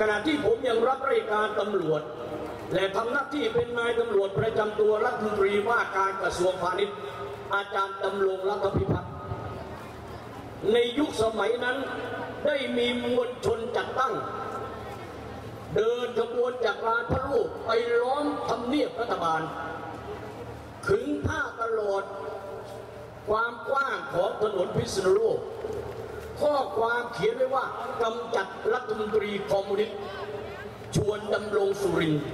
ขณะที่ผมยังรับราชการตำรวจ และทำหน้าที่เป็นนายตำรวจประจำตัวรัฐมนตรีว่าการกระทรวงพาณิชย์ อาจารย์ดำรงรัฐพิพัฒน์ในยุคสมัยนั้นได้มีมวลชนจัดตั้ง เดินขบวนจากลานพระรูปไปล้อมทำเนียบรัฐบาลขึงผ้าตลอดความกว้างของถนนพิษณุโลก ข้อความเขียนไว้ว่ากำจัดรัฐมนตรีคอมมิวนิสต์ชวนดำรงสุรินทร์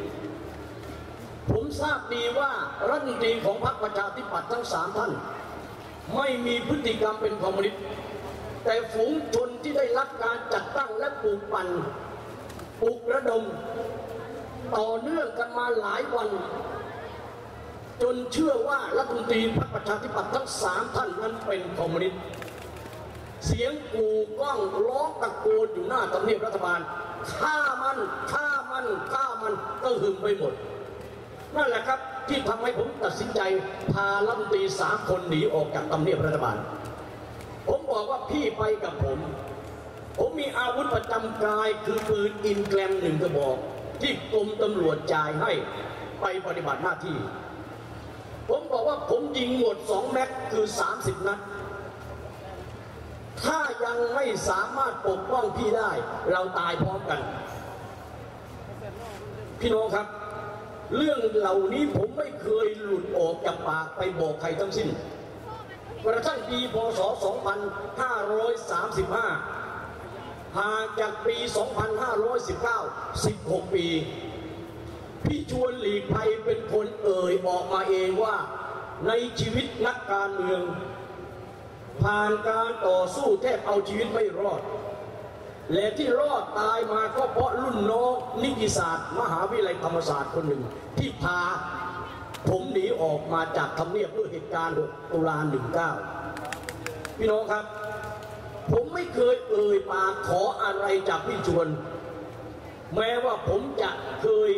ผมทราบดีว่ารัฐมนตรีของพรรคประชาธิปัตย์ทั้งสามท่าน ไม่มีพฤติกรรมเป็นคอมมิวนิสต์แต่ฝูงชนที่ได้รับการจัดตั้งและปลูกปั่นปลุกระดม ต่อเนื่องกันมาหลายวัน จนเชื่อว่ารัฐมนตรีพรรคประชาธิปัตย์ทั้งสามท่านนั้นเป็นคอมมิวนิสต์ เสียงกูก้องร้องตะโกนอยู่หน้าทำเนียบรัฐบาลฆ่ามันฆ่ามันฆ่ามันก็หึมไปหมด นั่นแหละครับที่ทำให้ผมตัดสินใจพาลัมตีสามคนหนีออกจากทำเนียบรัฐบาล ผมบอกว่าพี่ไปกับผม ผมมีอาวุธประจำกายคือปืนอินแกรมหนึ่งกระบอก ที่กรมตำรวจจ่ายให้ไปปฏิบัติหน้าที่ ผมบอกว่าผมยิงหมดสองแม็กคือ 30 นัด ถ้ายังไม่สามารถปกป้องพี่ได้ เราตายพร้อมกัน พี่น้องครับ เรื่องเหล่านี้ผมไม่เคยหลุดออกจากปากไปบอกใครทั้งสิ้นกระทั่งปีพศ 2535ห่างจากปี 2519 16 ปี พี่ชวนหลีกภัยเป็นคนเอ่ยออกมาเองว่าในชีวิตนักการเมือง ผ่านการต่อสู้แทบเอาชีวิตไม่รอด และที่รอดตายมาก็เพราะรุ่นน้องนิติศาสตร์ มหาวิทยาลัยธรรมศาสตร์คนหนึ่ง ที่พาผมหนีออกมาจากทำเนียบด้วยเหตุการณ์6ตุลา19 พี่น้องครับ ผมไม่เคยเอ่ยปากขออะไรจากพี่ชวน แม้ว่าผมจะเคย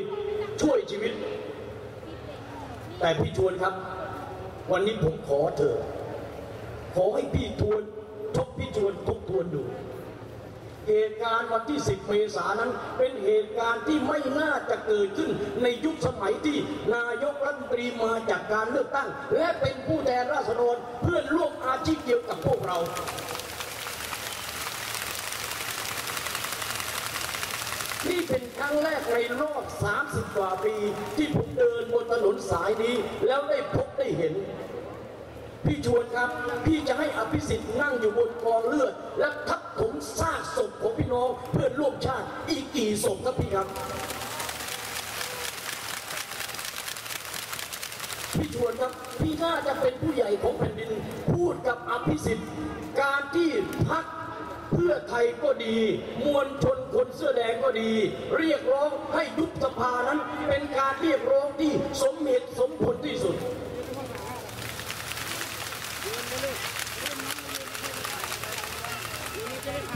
ช่วยชีวิต แต่พี่ชวนครับ วันนี้ผมขอเถอะ ขอให้พี่ทวนทบพี่ชวนทบทวนดูเหตุการณ์วันที่ 10 เมษายนนั้น เป็นเหตุการณ์ที่ไม่น่าจะเกิดขึ้นในยุคสมัยที่นายกรัฐมนตรีมาจากการเลือกตั้ง และเป็นผู้แทนราษฎรเพื่อนร่วมอาชีพเดียวกับพวกเรา นี่เป็นครั้งแรกในรอบ 30 กว่าปี ที่ผมเดินบนถนนสายนี้ แล้วได้พบได้เห็น พี่ชวนครับ พี่จะให้อภิสิทธิ์นั่งอยู่บนกองเลือด และทับถมซากศพของพี่น้องเพื่อนร่วมชาติอีกกี่ศพครับพี่ครับ พี่ชวนครับพี่น่าจะเป็นผู้ใหญ่ของแผ่นดิน พูดกับอภิสิทธิ์ การที่พักเพื่อไทยก็ดี มวลชนคนเสื้อแดงก็ดี เรียกร้องให้ยุบสภานั้น เป็นการเรียกร้องที่สมเหตุสมผลที่สุด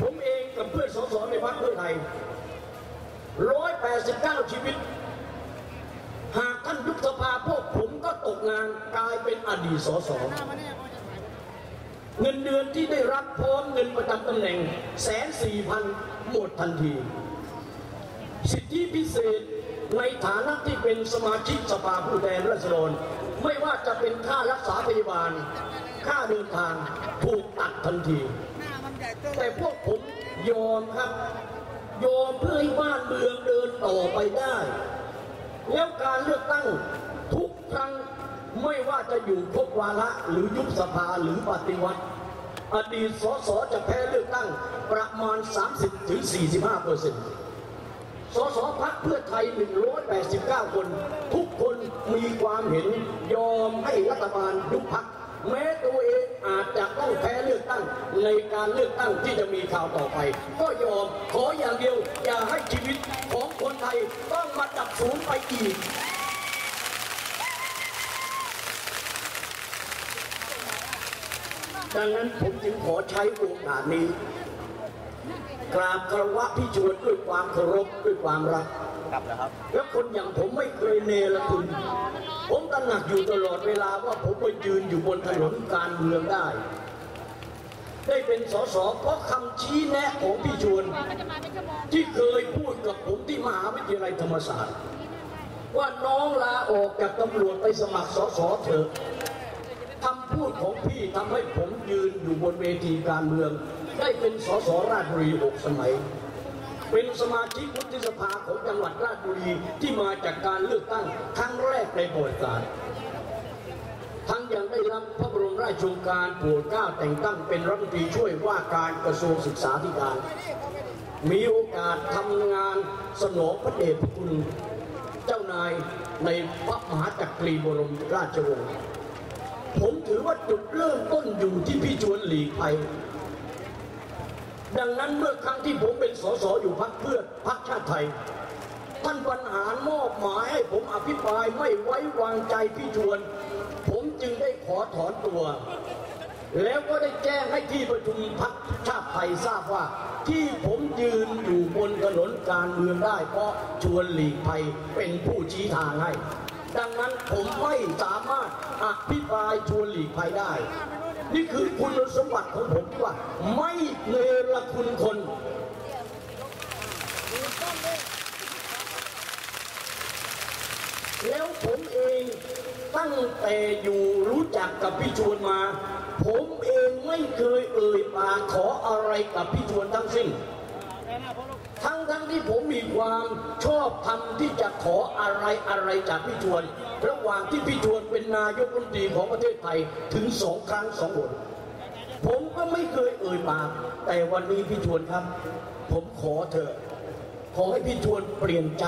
ผมเองกับเพื่อนสสในพรรคเพื่อไทย 189 ชีวิต หากท่านยุบสภาพวกผมก็ตกงานกลายเป็นอดีตสสเงินเดือนที่ได้รับพร้อมเงินประจำตำแหน่งแสนสี่พันหมดทันที สิทธิพิเศษในฐานะที่เป็นสมาชิกสภาผู้แทนราษฎรไม่ว่าจะเป็นค่ารักษาพยาบาล ค่าเดินทางถูกตัดทันที แต่พวกผมยอมครับ ยอมเพื่อให้บ้านเมืองเดินต่อไปได้ แล้วการเลือกตั้งทุกครั้งไม่ว่าจะอยู่ครบวาระหรือยุบสภาหรือปฏิวัติ อดีตสสจะแพ้เลือกตั้งประมาณ 30-45เปอร์เซ็นต์สสพักเพื่อไทย 189 คน ทุกคนมีความเห็นยอมให้รัฐบาลยุบพัก แม้ตัวเองอาจจะต้องแพ้เลือกตั้ง ในการเลือกตั้งที่จะมีข่าวต่อไป ก็ยอมขออย่างเดียว อย่าให้ชีวิตของคนไทยต้องมาดับสูญไปอีกดังนั้นผมจึงขอใช้โอกาสนี้ กราบคารวะพี่ชวนด้วยความเคารพด้วยความรัก กลับแล้วครับ แล้วคนอย่างผมไม่เคยเนรคุณ ผมตระหนักอยู่ตลอดเวลาว่าผมไปยืนอยู่บนถนนการเมืองได้ ได้เป็นสสเพราะคำชี้แนะของพี่ชวน ที่เคยพูดกับผมที่มหาวิทยาลัยธรรมศาสตร์ ว่าน้องลาออกจากตำรวจไปสมัครสสเถอะคำพูดของพี่ทำให้ผมยืนอยู่บนเวทีการเมือง ได้เป็นสสราชบุรีหกสมัย เป็นสมาชิกวุฒิสภาของจังหวัดราชบุรีที่มาจากการเลือกตั้งครั้งแรกในประวัติศาสตร์ทั้งยังได้รับพระบรมราชโองการโปรดเกล้าแต่งตั้งเป็นรัฐมนตรีช่วยว่าการกระทรวงศึกษาธิการ มีโอกาสทำงานสนองพระเดชพระคุณเจ้านายในพระมหาจักรีบรมราชวงศ์ผมถือว่าจุดเริ่มต้นอยู่ที่พี่ชวนหลีกภัย ดังนั้นเมื่อครั้งที่ผมเป็นสสอยู่พักเพื่อพักชาติไทย ท่านบรรหารมอบหมายให้ผมอภิปรายไม่ไว้วางใจพี่ชวน ผมจึงได้ขอถอนตัว แล้วก็ได้แจ้งให้ที่ประชุมพักชาติไทยทราบว่า ที่ผมยืนอยู่บนถนนการเมืองได้เพราะชวนหลีกภัยเป็นผู้ชี้ทางให้ ดังนั้นผมไม่สามารถอภิปรายชวนหลีกภัยได้ นี่คือคุณสมบัติของผมที่ว่า ไม่เนรคุณคน แล้วผมเองตั้งแต่อยู่รู้จักกับพี่ชวนมา ผมเองไม่เคยเอ่ยปากขออะไรกับพี่ชวนทั้งสิ้น ทั้งทั้งที่ผมมีความชอบธรรมที่จะขออะไรอะไรจากพี่ชวน ระหว่างที่พี่ชวนเป็นนายกรัฐมนตรีของประเทศไทยถึงสองครั้งสองหนผมก็ไม่เคยเอ่ยปากแต่วันนี้พี่ชวนครับ ผมขอเถอะ ขอให้พี่ชวนเปลี่ยนใจ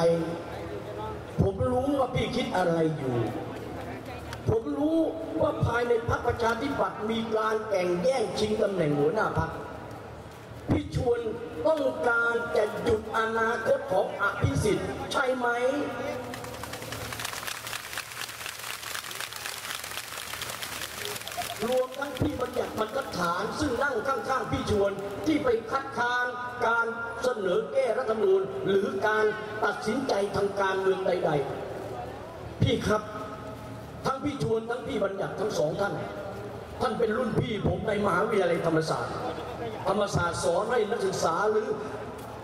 ผมรู้ว่าพี่คิดอะไรอยู่ ผมรู้ว่าภายในพรรคประชาธิปัตย์มีการแข่งแย่งชิงตำแหน่งหัวหน้าพรรคพี่ชวนต้องการจะหยุดอนาคตของอภิสิทธิ์ใช่ไหม รวมทั้งพี่บัญญัติบรรทัดฐานซึ่งนั่งข้างๆพี่ชวนที่ไปคัดค้านการเสนอแก้รัฐธรรมนูญหรือการตัดสินใจทางการเมืองใด ๆ พี่ครับ ทั้งพี่ชวนทั้งพี่บัญญัติทั้งสองท่าน ท่านเป็นรุ่นพี่ผมในมหาวิทยาลัยธรรมศาสตร์ ธรรมศาสตร์สอนให้นักศึกษาหรือ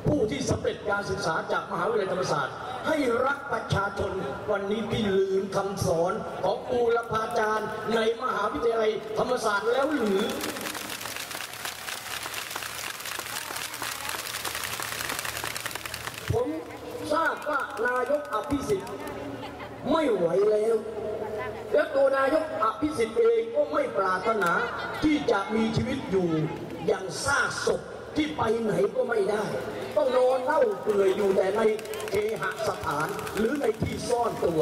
ผู้ที่สำเร็จการศึกษาจากมหาวิทยาลัยธรรมศาสตร์ ให้รักประชาชน วันนี้พี่ลืมคำสอนของบูรพาจารย์ในมหาวิทยาลัยธรรมศาสตร์แล้วหรือผมทราบว่านายกอภิสิทธิ์ไม่ไหวแล้ว และตัวนายกอภิสิทธิ์เองก็ไม่ปรารถนาที่จะมีชีวิตอยู่อย่างซากศพ ที่ไปไหนก็ไม่ได้ ต้องนอนเล่าเปื่อยอยู่แต่ในเคหสถานหรือในที่ซ่อนตัว